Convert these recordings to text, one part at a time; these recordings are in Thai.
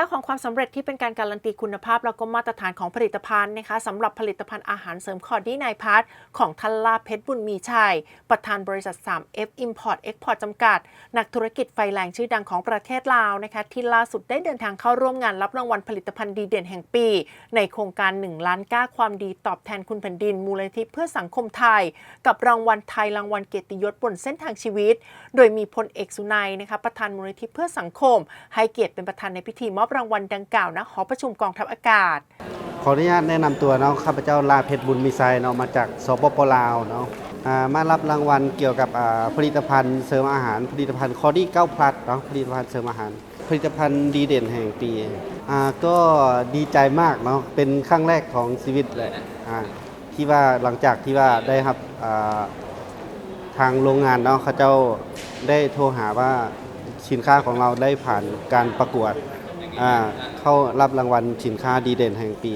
9ของความสำเร็จที่เป็นการการันตีคุณภาพ แล้วก็มาตรฐานของผลิตภัณฑ์นะคะสำหรับผลิตภัณฑ์อาหารเสริมคอร์ดี้นายพัทของทันลาเพชรบุญมีชัย ประธานบริษัท 3F Import Export จำกัด นักธุรกิจไฟแรงชื่อดังของประเทศลาวนะคะที่ล่าสุดได้เดินทางเข้าร่วมงานรับรางวัลผลิตภัณฑ์ดีเด่นแห่งปี ในโครงการ 1 ล้านก้าความดีตอบแทนคุณแผ่นดิน มูลนิธิเพื่อสังคมไทย กับรางวัลไทยรางวัลเกียรติยศบนเส้นทางชีวิต โดยมีพลเอกสุนัยนะคะประธานมูลนิธิเพื่อสังคม ให้เกียรติเป็นประธานในพิธีมอบรางวัลดังกล่าวณหอประชุมกองทัพอากาศ ขออนุญาตแนะนำตัวเนาะข้าพเจ้าลาเพชรบุญมีไซเนาะมาจากสปปลาวเนาะอ่ามารับรางวัลเกี่ยวกับอ่าผลิตภัณฑ์เสริมอาหาร ผลิตภัณฑ์คอดี้เก้าพลัดเนาะผลิตภัณฑ์เสริมอาหาร ผลิตภัณฑ์ดีเด่นแห่งปีอ่าก็ดีใจมากเนาะเป็นครั้งแรกของชีวิตเลยอ่าที่ว่าหลังจากที่ว่าได้รับอ่าทางโรงงานเนาะเขาเจ้าได้โทรหาว่าสินค้าของเราได้ผ่านการประกวด อ่าเข้ารับรางวัลสินค้าดีเด่นแห่งปี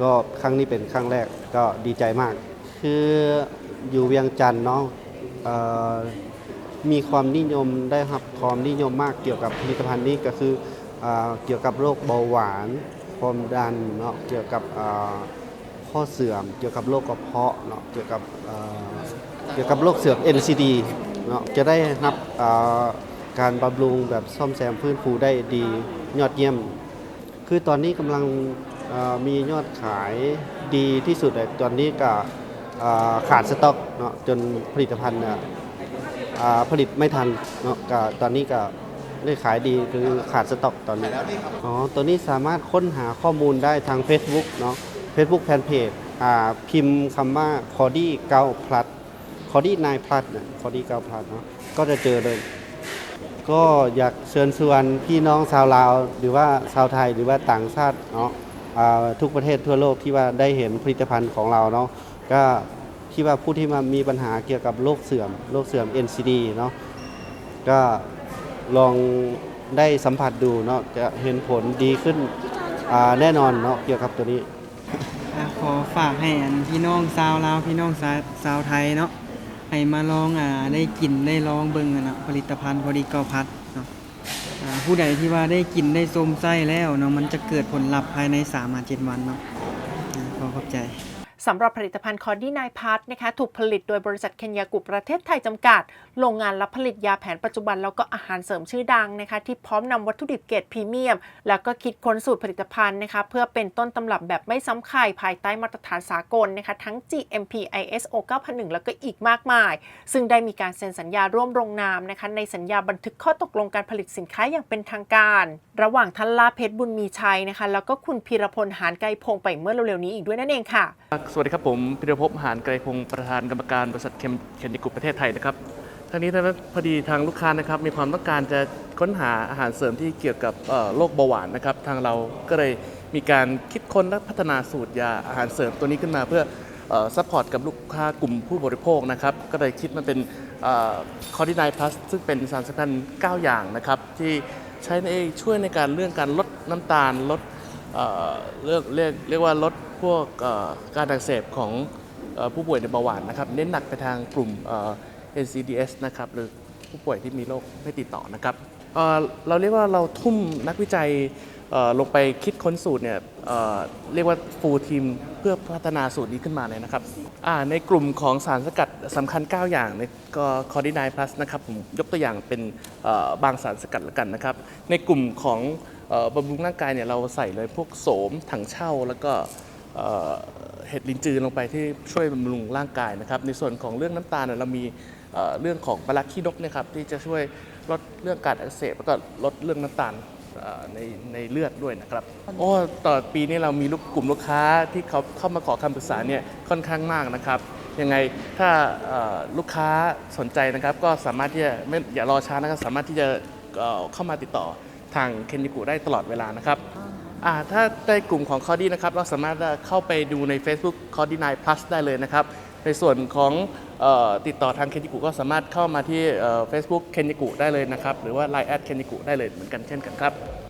ก็ครั้งนี้เป็นครั้งแรกก็ดีใจมาก คืออยู่เวียงจันทน์เนาะเอ่อมีความนิยมได้รับความนิยมมากเกี่ยวกับผลิตภัณฑ์นี้ก็คืออาเกี่ยวกับโรคเบาหวานความดันเนาะเกี่ยวกับอ่าข้อเสื่อม เกี่ยวกับโรคกระเพาะเนาะเกี่ยวกับอ่าเกี่ยวกับโรคเสื่อม NCD เนาะจะได้รับอ่า การบำรุงแบบซ่อมแซมฟื้นฟูได้ดียอดเยี่ยม คือตอนนี้กำลังมียอดขายดีที่สุดเลยตอนนี้ก็ขาดสต็อกเนาะจนผลิตภัณฑ์ผลิตไม่ทันเนาะก็ตอนนี้ก็ได้ขายดีคือขาดสต็อกตอนนี้อ๋อตัวนี้สามารถค้นหาข้อมูลได้ทาง Facebook เนาะ Facebook Fanpage อ่าพิมพ์คำว่าคอดี้เก้าพลัดคอดี้นายพลัดเนี่ยคอดี้เก้าพลัดเนาะก็จะเจอเลย ก็อยากเชิญชวนพี่น้องชาวลาว หรือว่าชาวไทยหรือว่าต่างชาติเนาะอ่าทุกประเทศทั่วโลกที่ว่าได้เห็นผลิตภัณฑ์ของเราเนาะก็ที่ว่าผู้ที่มามีปัญหาเกี่ยวกับโรคเสื่อมโรคเสื่อม NCD เนาะก็ลองได้สัมผัสดูเนาะจะเห็นผลดีขึ้นอ่าแน่นอนเนาะเกี่ยวกับตัวนี้ อะขอฝากให้อันพี่น้องชาวลาวพี่น้องชาวชาวไทยเนาะ ให้มาลองอ่าได้กินได้ลองเบิ่งอะนะผลิตภัณฑ์พอดีกอพัดเนาะผู้ใดที่ว่าได้กินได้สมไส้แล้วเนาะมันจะเกิดผลลัพธ์ภายใน3า7วันเนาะอ่าขอขอบใจ สำหรับผลิตภัณฑ์คอร์ดี้นายพัทนะคะถูกผลิตโดยบริษัทเคนยากุประเทศไทยจำกัด โรงงานรับผลิตยาแผนปัจจุบันแล้วก็อาหารเสริมชื่อดังนะคะที่พร้อมนำวัตถุดิบเกรดพรีเมียม แล้วก็คิดค้นสูตรผลิตภัณฑ์นะคะเพื่อเป็นต้นตำรับแบบไม่ซ้ำใครภายใต้มาตรฐานสากลนะคะทั้ง GMP ISO 9001 แล้วก็อีกมากมาย ซึ่งได้มีการเซ็นสัญญาร่วมลงนามนะคะในสัญญาบันทึกข้อตกลงการผลิตสินค้าอย่างเป็นทางการ ระหว่างท่านลาเพชรบุญมีชัยนะคะแล้วก็คุณพีรพลหานไกรพงไปเมื่อเร็วๆนี้อีกด้วยนั่นเองค่ะสวัสดีครับผมพิรภพหานไกรพงศ์ประธานกรรมการบริษัทเคมเคนดิกุประเทศไทยนะครับทั้งนี้ทั้งนั้นพอดีทางลูกค้านะครับมีความต้องการจะค้นหาอาหารเสริมที่เกี่ยวกับโรคเบาหวานนะครับ ทางเราก็เลยมีการคิดค้นและพัฒนาสูตรยาอาหารเสริมตัวนี้ขึ้นมาเพื่อซัพพอร์ตกับลูกค้ากลุ่มผู้บริโภคนะครับ ก็เลยคิดมาเป็นคอร์ดินายพลัสซึ่งเป็นสารสำคัญ9อย่างนะครับ ที่ใช้ในช่วยในการเรื่องการลดน้ำตาลลดเอ่อเรียกเรียกเรียกว่าลด พวกการอักเสบของออผู้ป่วยในเบาหวานนะครับเน้นหนักไปทางกลุ่ม NCDs นะครับหรือผู้ป่วยที่มีโรคไม่ติดต่อนะครับเเราเรียกว่าเราทุ่มนักวิจัยลงไปคิดค้นสูตรเนี่ยเเรียกว่าฟูลทีมเพื่อพัฒนาสูตรนี้ขึ้นมาเลยนะครับในกลุ่มของสารสกัดสำคัญ 9 อย่างในก็คอร์ดินายพลัสนะครับผมยกตัวอย่างเป็นบางสารสกัดละกันนะครับ ในกลุ่มของอบำรุงร่างกายเนี่ยเราใส่เลยพวกโสมถังเช่าแล้วก็ เห็ดลินจือลงไปที่ช่วยบำรุงร่างกายนะครับ ในส่วนของเรื่องน้ำตาลเนี่ยเรามีเรื่องของบาลักขี้นกนะครับที่จะช่วยลดเรื่องการอักเสบแล้วก็ลดเรื่องน้ำตาลในในเลือดด้วยนะครับโอ้ต่อปีนี้เรามีลูกกลุ่มลูกค้าที่เขาเข้ามาขอคำปรึกษาเนี่ยค่อนข้างมากนะครับ ยังไงถ้าลูกค้าสนใจนะครับ ก็สามารถที่จะไม่อย่ารอช้านะครับสามารถที่จะเข้ามาติดต่อทางเคนนิกุได้ตลอดเวลานะครับ ถ้าในกลุ่มของคอดี้นะครับเราสามารถเข้าไปดูใน Facebook c o d y 9 plus ได้เลยนะครับ ในส่วนของออติดต่อทางเคนนิกุก็สามารถเข้ามาที่เฟซบุ๊กเคนนิกุได้เลยนะครับ หรือว่า Line แอดเคนนิกุได้เลยเหมือนกันเช่นกันครับ